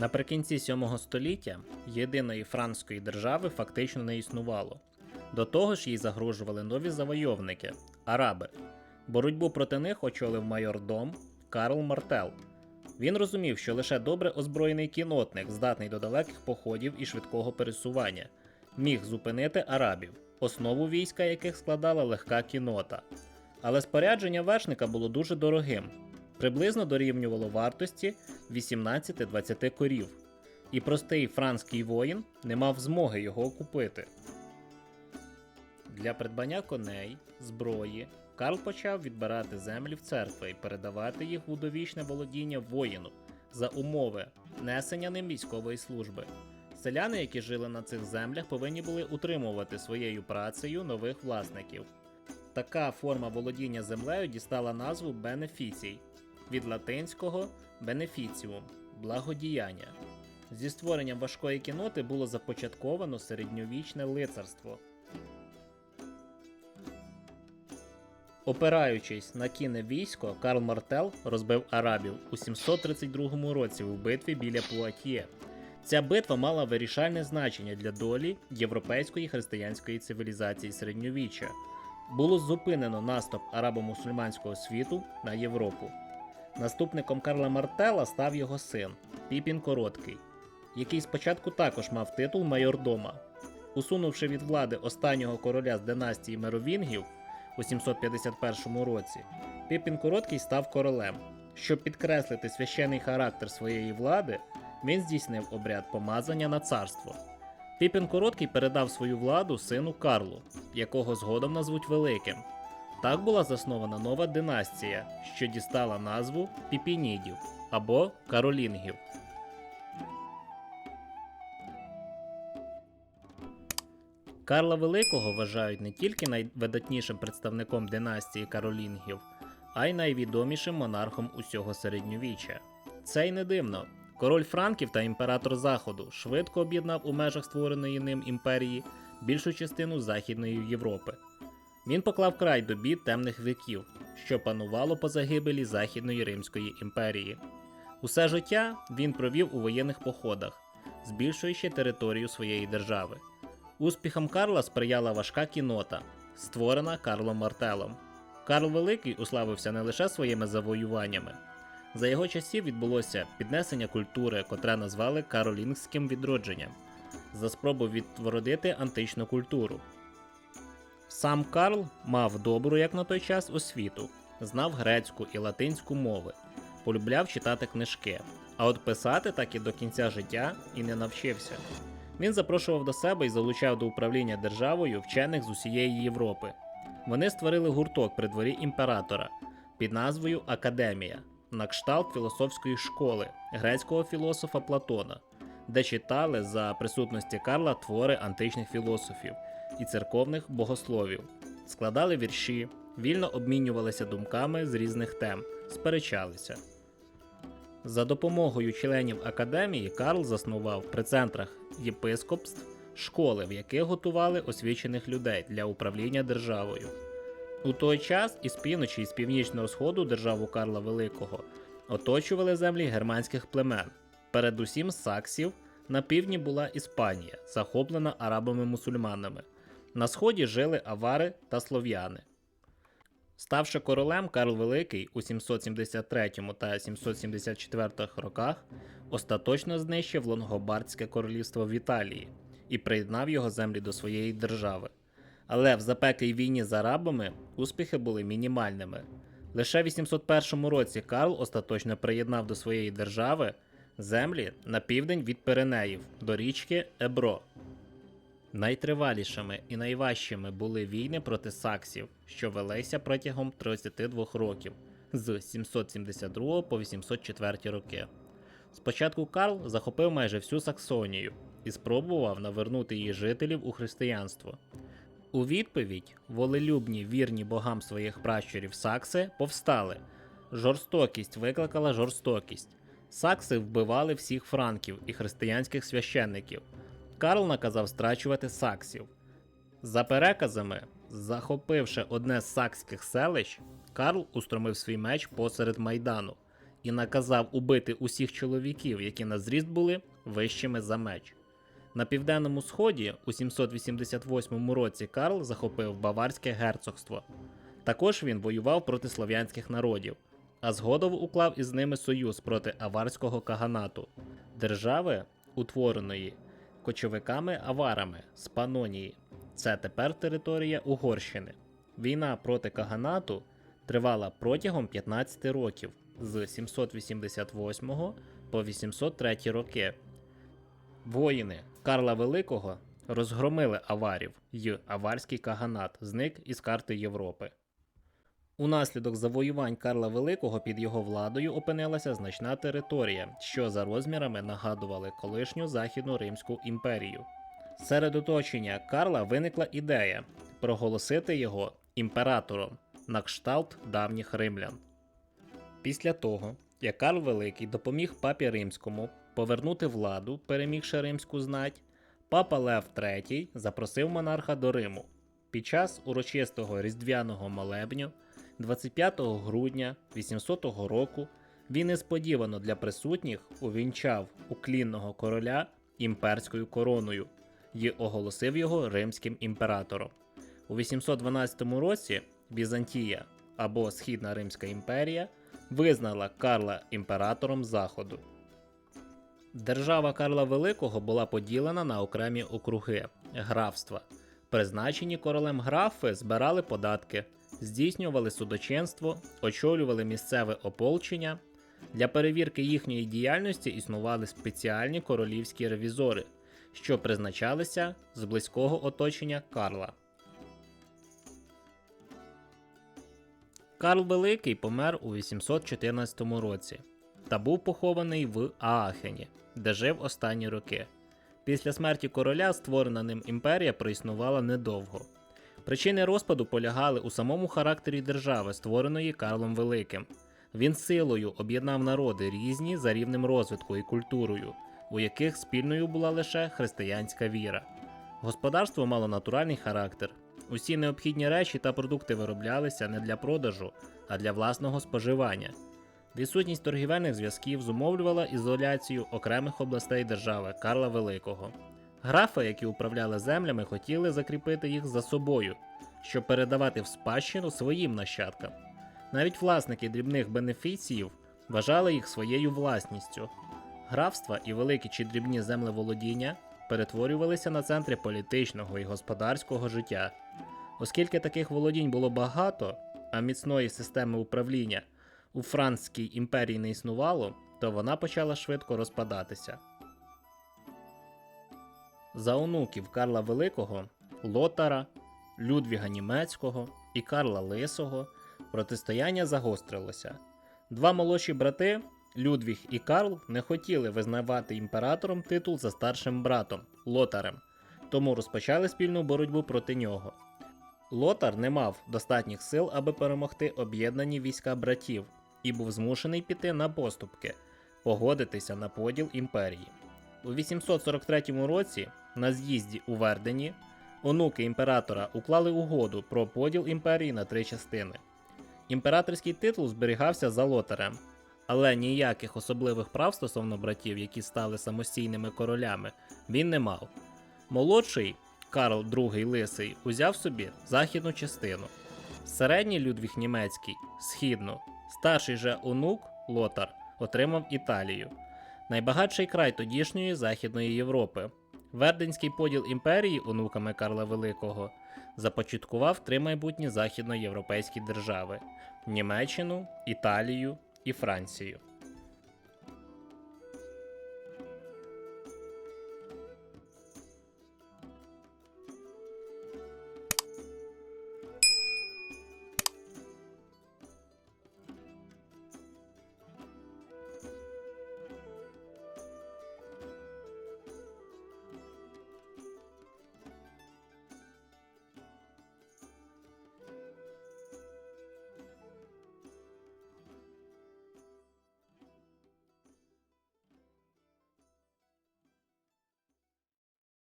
Наприкінці 7 століття єдиної франкської держави фактично не існувало. До того ж їй загрожували нові завойовники араби. Боротьбу проти них очолив майордом Карл Мартел. Він розумів, що лише добре озброєний кінотник, здатний до далеких походів і швидкого пересування, міг зупинити арабів, основу війська яких складала легка кінота. Але спорядження вершника було дуже дорогим, приблизно дорівнювало вартості 18-20 корів, і простий франкський воїн не мав змоги його купити. Для придбання коней, зброї Карл почав відбирати землі в церкви і передавати їх у довічне володіння воїну за умови несення ним військової служби. Селяни, які жили на цих землях, повинні були утримувати своєю працею нових власників. Така форма володіння землею дістала назву бенефіцій від латинського бенефіціум благодіяння. Зі створенням важкої кіноти було започатковано середньовічне лицарство. Опираючись на кінне військо, Карл Мартел розбив арабів у 732 році в битві біля Пуатьє. Ця битва мала вирішальне значення для долі європейської християнської цивілізації середньовіччя. Було зупинено наступ арабо-мусульманського світу на Європу. Наступником Карла Мартела став його син Піпін Короткий, який спочатку також мав титул майордома. Усунувши від влади останнього короля з династії Меровінгів у 751 році, Піпін Короткий став королем. Щоб підкреслити священний характер своєї влади, він здійснив обряд помазання на царство. Піпін Короткий передав свою владу сину Карлу, якого згодом назвуть Великим. Так була заснована нова династія, що дістала назву Піпінідів або Каролінгів. Карла Великого вважають не тільки найвидатнішим представником династії Каролінгів, а й найвідомішим монархом усього середньовіччя. Це й не дивно. Король Франків та імператор Заходу швидко об'єднав у межах створеної ним імперії більшу частину Західної Європи. Він поклав край добі темних віків, що панувало по загибелі Західної Римської імперії. Усе життя він провів у воєнних походах, збільшуючи територію своєї держави. Успіхам Карла сприяла важка кінота, створена Карлом Мартелом. Карл Великий уславився не лише своїми завоюваннями. За його часів відбулося піднесення культури, котре назвали Каролінгським відродженням, за спробу відтворити античну культуру. Сам Карл мав добру, як на той час, освіту, знав грецьку і латинську мови, полюбляв читати книжки, а от писати так і до кінця життя і не навчився. Він запрошував до себе і залучав до управління державою вчених з усієї Європи. Вони створили гурток при дворі імператора під назвою Академія на кшталт філософської школи грецького філософа Платона, де читали за присутності Карла твори античних філософів і церковних богословів, складали вірші, вільно обмінювалися думками з різних тем, сперечалися. За допомогою членів академії Карл заснував при центрах єпископств школи, в яких готували освічених людей для управління державою. У той час із півночі і з північного сходу державу Карла Великого оточували землі германських племен. Передусім саксів, на півдні була Іспанія, захоплена арабами-мусульманами. На сході жили авари та слов'яни. Ставши королем, Карл Великий у 773 та 774 роках остаточно знищив Лонгобардське королівство в Італії і приєднав його землі до своєї держави. Але в запеклій війні з арабами успіхи були мінімальними. Лише в 801 році Карл остаточно приєднав до своєї держави землі на південь від Пиренеїв до річки Ебро. Найтривалішими і найважчими були війни проти саксів, що велися протягом 32 років з 772 по 804 роки. Спочатку Карл захопив майже всю Саксонію і спробував навернути її жителів у християнство. У відповідь волелюбні вірні богам своїх пращурів сакси повстали. Жорстокість викликала жорстокість. Сакси вбивали всіх франків і християнських священників. Карл наказав страчувати саксів. За переказами, захопивши одне з сакських селищ, Карл устромив свій меч посеред майдану і наказав убити усіх чоловіків, які на зріст були вищими за меч. На південному сході у 788 році Карл захопив Баварське герцогство. Також він воював проти слов'янських народів, а згодом уклав із ними союз проти аварського каганату, держави, утвореної кочовиками-аварами з Панонії. Це тепер територія Угорщини. Війна проти каганату тривала протягом 15 років з 788 по 803 роки. Воїни Карла Великого розгромили аварів, й аварський каганат зник із карти Європи. Унаслідок завоювань Карла Великого під його владою опинилася значна територія, що за розмірами нагадували колишню Західну Римську імперію. Серед оточення Карла виникла ідея проголосити його імператором на кшталт давніх римлян. Після того, як Карл Великий допоміг папі римському повернути владу, перемігши римську знать, папа Лев III запросив монарха до Риму. Під час урочистого різдвяного молебню 25 грудня 800 року він несподівано для присутніх увінчав уклінного короля імперською короною і оголосив його римським імператором. У 812 році Візантія або Східна Римська імперія визнала Карла імператором Заходу. Держава Карла Великого була поділена на окремі округи графства. Призначені королем графи збирали податки, здійснювали судочинство, очолювали місцеве ополчення. Для перевірки їхньої діяльності існували спеціальні королівські ревізори, що призначалися з близького оточення Карла. Карл Великий помер у 814 році та був похований в Аахені, де жив останні роки. Після смерті короля створена ним імперія проіснувала недовго. Причини розпаду полягали у самому характері держави, створеної Карлом Великим. Він силою об'єднав народи різні за рівнем розвитку і культурою, у яких спільною була лише християнська віра. Господарство мало натуральний характер. Усі необхідні речі та продукти вироблялися не для продажу, а для власного споживання. Відсутність торгівельних зв'язків зумовлювала ізоляцію окремих областей держави Карла Великого. Графи, які управляли землями, хотіли закріпити їх за собою, щоб передавати в спадщину своїм нащадкам. Навіть власники дрібних бенефіціїв вважали їх своєю власністю. Графства і великі чи дрібні землеволодіння перетворювалися на центри політичного і господарського життя. Оскільки таких володінь було багато, а міцної системи управління у Францькій імперії не існувало, то вона почала швидко розпадатися. За онуків Карла Великого, Лотара, Людвіга Німецького і Карла Лисого протистояння загострилося. Два молодші брати, Людвіг і Карл, не хотіли визнавати імператором титул за старшим братом Лотарем, тому розпочали спільну боротьбу проти нього. Лотар не мав достатніх сил, аби перемогти об'єднані війська братів, і був змушений піти на поступки, погодитися на поділ імперії. У 843 році на з'їзді у Вердені онуки імператора уклали угоду про поділ імперії на три частини. Імператорський титул зберігався за лотарем, але ніяких особливих прав стосовно братів, які стали самостійними королями, він не мав. Молодший Карл II Лисий узяв собі західну частину, середній Людвіг Німецький східну, старший же онук Лотар отримав Італію, найбагатший край тодішньої Західної Європи. Верденський поділ імперії онуками Карла Великого започаткував три майбутні західноєвропейські держави Німеччину, Італію і Францію.